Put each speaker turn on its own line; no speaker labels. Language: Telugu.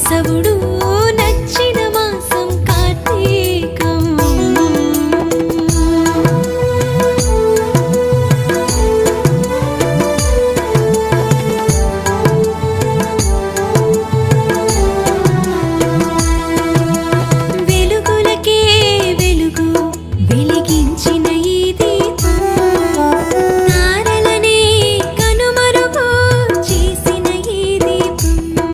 కేశవుడు